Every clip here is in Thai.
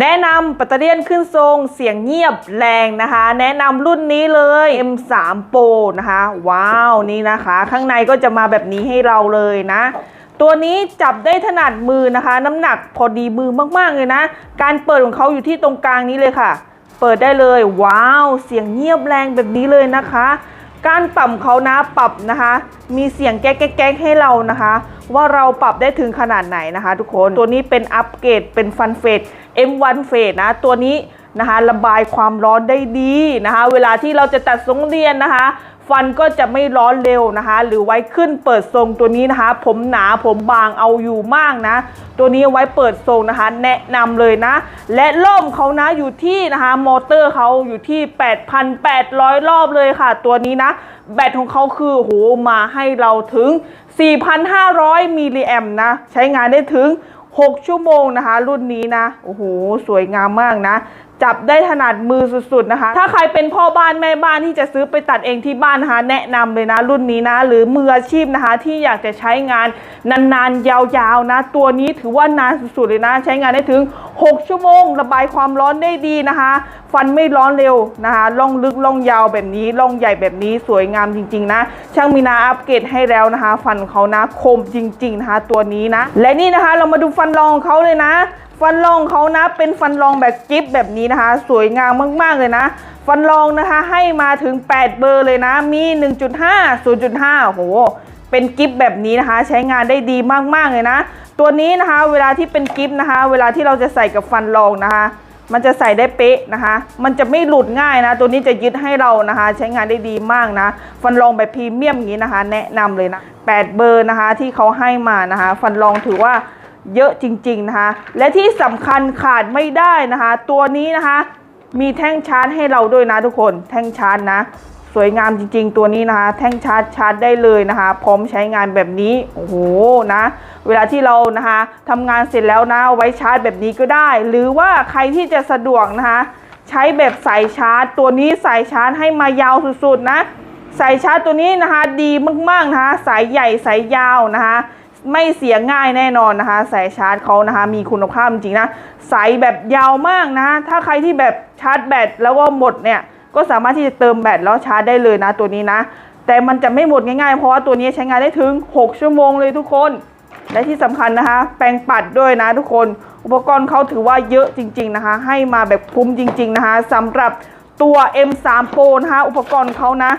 แนะนำปัตเตอร์เลียนขึ้นทรงเสียงเงียบแรงนะคะ แนะนำรุ่นนี้เลย M3 Pro นะคะ ว้าวนี่นะคะ ข้างในก็จะมาแบบนี้ให้เราเลยนะ ตัวนี้จับได้ถนัดมือนะคะ น้ำหนักพอดีมือมากๆเลยนะ การเปิดของเขาอยู่ที่ตรงกลางนี้เลยค่ะ เปิดได้เลย ว้าวเสียงเงียบแรงแบบนี้เลยนะคะ การปรับเขานะปรับนะคะ มีเสียงแก๊กแก๊กให้เรานะคะ ว่าเราปรับได้ถึงขนาดไหนนะคะ ทุกคนตัวนี้เป็นอัปเกรดเป็นฟันเฟส M1 เฟสนะ ตัวนี้นะคะระบายความร้อนได้ดีนะคะ เวลาที่เราจะตัดทรงเรียนนะคะ ฟันก็จะไม่ร้อนเร็วนะคะ หรือไว้ขึ้นเปิดทรงตัวนี้นะคะ ผมหนาผมบางเอาอยู่มากนะ ตัวนี้ไว้เปิดทรงนะคะ แนะนำเลยนะ และล่มเขานะอยู่ที่นะคะ มอเตอร์เขาอยู่ที่ 8,800 รอบเลยค่ะ ตัวนี้นะ แบตของเขาคือโหมาให้เราถึง 4,500 มิลลิแอมนะ ใช้งานได้ถึง 6 ชั่วโมงนะคะ รุ่นนี้นะ โอ้โห สวยงามมากนะ จับได้ถนัดมือสุดๆนะคะ ถ้าใครเป็นพ่อบ้านแม่บ้านที่จะซื้อไปตัดเองที่บ้านนะคะแนะนำเลยนะรุ่นนี้นะ หรือมืออาชีพนะคะที่อยากจะใช้งานนานๆยาวๆนะ ตัวนี้ถือว่านานสุดๆเลยนะ ใช้งานได้ถึง 6 ชั่วโมง ระบายความร้อนได้ดีนะคะ ฟันไม่ร้อนเร็วนะคะล่องลึกล่องยาวแบบนี้ล่องใหญ่แบบนี้สวยงามจริงๆนะ ช่างมีนาอัปเกรดให้แล้วนะคะ ฟันเขานะคมจริงๆนะคะตัวนี้นะ และนี่นะคะเรามาดูฟันรองเขาเลยนะ ฟันรองเขานะเป็นฟันรองแบบกิฟแบบนี้นะคะ สวยงามมากๆเลยนะ ฟันรองนะคะให้มาถึง 8 เบอร์เลยนะ มี 1.5 0.5โอ้โหเป็นกิฟแบบนี้นะคะ ใช้งานได้ดีมากๆเลยนะ ตัวนี้นะคะ เวลาที่เป็นกิฟนะคะ เวลาที่เราจะใส่กับฟันรองนะคะมันจะใส่ได้เป๊ะนะคะ มันจะไม่หลุดง่ายนะ ตัวนี้จะยึดให้เรานะคะ ใช้งานได้ดีมากนะ ฟันรองแบบพรีเมียมอย่างนี้นะคะ แนะนำเลยนะ 8 เบอร์นะคะที่เขาให้มานะคะ ฟันรองถือว่า เยอะจริงๆนะคะและที่สำคัญขาดไม่ได้นะคะ ตัวนี้นะคะมีแท่งชาร์จให้เราด้วยนะทุกคนแท่งชาร์จนะ สวยงามจริง ๆ ตัวนี้นะคะ แท่งชาร์จชาร์จได้เลยนะคะ พร้อมใช้งานแบบนี้โอ้โหนะ เวลาที่เรานะคะทำงานเสร็จแล้วนะเอาไว้ชาร์จแบบนี้ก็ได้ หรือว่าใครที่จะสะดวกนะคะ ใช้แบบสายชาร์จ ตัวนี้สายชาร์จให้มายาวสุดๆนะสายชาร์จตัวนี้นะคะดีมากๆนะคะ สายใหญ่สายยาวนะคะ ไม่เสียง่ายแน่นอนนะคะ สายชาร์จเขานะคะ มีคุณภาพจริงนะ สายแบบยาวมากนะ ถ้าใครที่แบบชาร์จแบตแล้วว่าหมดเนี่ย ก็สามารถที่จะเติมแบตแล้วชาร์จได้เลยนะตัวนี้นะ แต่มันจะไม่หมดง่ายๆ เพราะว่าตัวนี้ใช้งานได้ถึง 6 ชั่วโมงเลยทุกคน และที่สำคัญนะคะ แปรงปัดด้วยนะทุกคน อุปกรณ์เขาถือว่าเยอะจริง ๆนะคะ ให้มาแบบคุ้มจริง ๆนะคะสำหรับตัว M3 Pro นะคะ อุปกรณ์เขานะ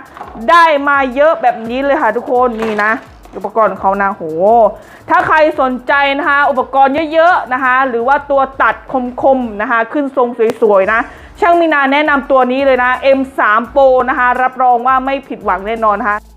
ได้มาเยอะแบบนี้เลยค่ะทุกคน นี่นะ อุปกรณ์ของเขานะโห ถ้าใครสนใจนะคะ อุปกรณ์เยอะๆนะคะ หรือว่าตัวตัดคมๆนะคะ ขึ้นทรงสวยๆนะ ช่างมีนาแนะนำตัวนี้เลยนะ M3 Pro นะคะ รับรองว่าไม่ผิดหวังแน่นอนนะคะ